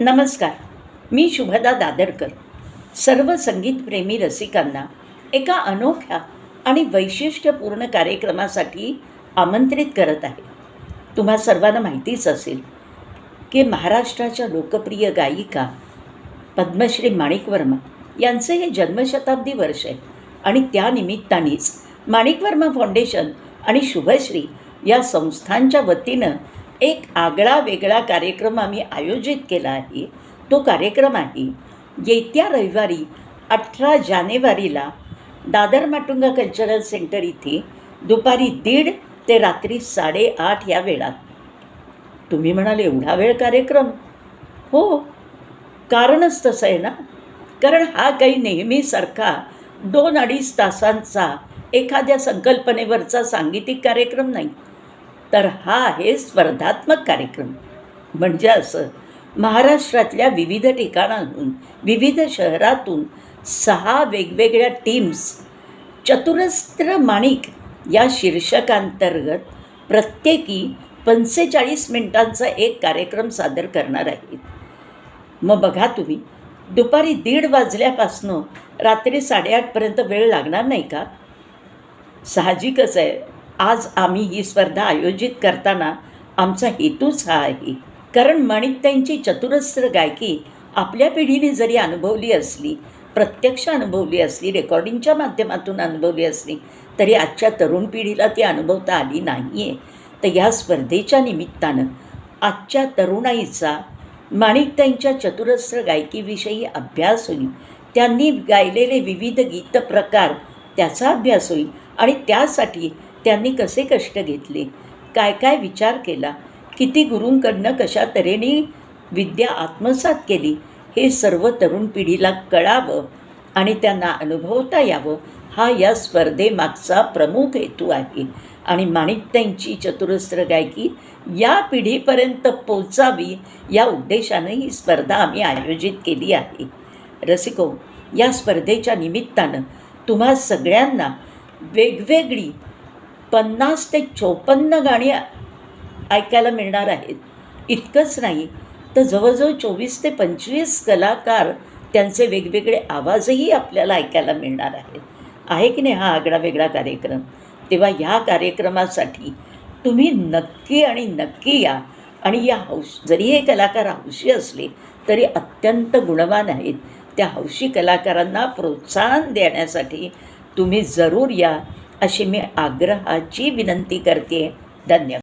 नमस्कार. मी शुभदा दादरकर सर्व संगीतप्रेमी रसिकांना एका अनोख्या आणि वैशिष्ट्यपूर्ण कार्यक्रमासाठी आमंत्रित करत आहे. तुम्हा सर्वांना माहितीच असेल की महाराष्ट्राच्या लोकप्रिय गायिका पद्मश्री माणिक वर्मा यांचे हे जन्मशताब्दी वर्ष आहे आणि त्यानिमित्तानेच माणिकवर्मा माणिक वर्मा फाउंडेशन आणि शुभश्री या संस्थांच्या वतीनं एक आगळा वेगळा कार्यक्रम आम्ही आयोजित केला आहे. तो कार्यक्रम आहे येत्या रविवारी अठरा जानेवारीला दादर माटुंगा कल्चरल सेंटर इथे दुपारी दीड ते रात्री साडेआठ या वेळात. तुम्ही म्हणाल एवढा वेळ कार्यक्रम? हो कारणच तसं आहे ना. कारण हा काही नेहमीसारखा दोन अडीच तासांचा एखाद्या संकल्पनेवरचा सांगीतिक कार्यक्रम नाही. तर हा आहे स्पर्धात्मक कार्यक्रम. म्हणजे असं महाराष्ट्रातल्या विविध ठिकाणाहून विविध शहरातून सहा वेगवेगळ्या टीम्स चतुरस्त्र माणिक या शीर्षकांतर्गत प्रत्येकी पंचेचाळीस मिनिटांचा एक कार्यक्रम सादर करणार आहेत. मग बघा तुम्ही दुपारी दीड वाजल्यापासनं रात्री साडेआठपर्यंत वेळ लागणार नाही का? साहजिकच आहे. आज आम्ही ही स्पर्धा आयोजित करताना आमचा हेतूच हा आहे. कारण माणिकताईंची चतुरस्त्र गायकी आपल्या पिढीने जरी अनुभवली असली प्रत्यक्ष अनुभवली असली रेकॉर्डिंगच्या माध्यमातून अनुभवली असली तरी आजच्या तरुण पिढीला ती अनुभवता आली नाही आहे तर ह्या स्पर्धेच्या निमित्तानं आजच्या तरुणाईचा माणिकताईंच्या चतुरस्त्र गायकीविषयी अभ्यास होईल. त्यांनी गायलेले विविध गीतप्रकार त्याचा अभ्यास होईल आणि त्यासाठी त्यांनी कसे कष्ट घेतले? काय काय विचार केला? किती गुरूंकडनं कशा तऱ्हेने विद्या आत्मसात केली? हे सर्व तरुण पिढीला कळावं आणि त्यांना अनुभवता यावं. हा या स्पर्धेमागचा प्रमुख हेतू आहे. आणि माणिकताईंची चतुरस्र गायकी या पिढीपर्यंत पोचावी या उद्देशाने ही स्पर्धा आम्ही आयोजित केली आहे. रसिको या स्पर्धेच्या निमित्तानं तुम्हा सगळ्यांना वेगवेगळी पन्नास ते चोपन्न गाणी ऐकायला मिळणार आहेत. इतकंच नाही तर जवळजवळ चोवीस ते पंचवीस कलाकार त्यांचे वेगवेगळे आवाजही आपल्याला ऐकायला मिळणार आहेत. आहे की नाही हा आगळा वेगळा कार्यक्रम? तेव्हा ह्या कार्यक्रमासाठी तुम्ही नक्की आणि नक्की या. आणि या हौस जरी हे कलाकार हौशी असले तरी अत्यंत गुणवान आहेत. त्या हौशी कलाकारांना प्रोत्साहन देण्यासाठी तुम्ही जरूर या. अशी मी आग्रहाची विनंती करते धन्यवाद.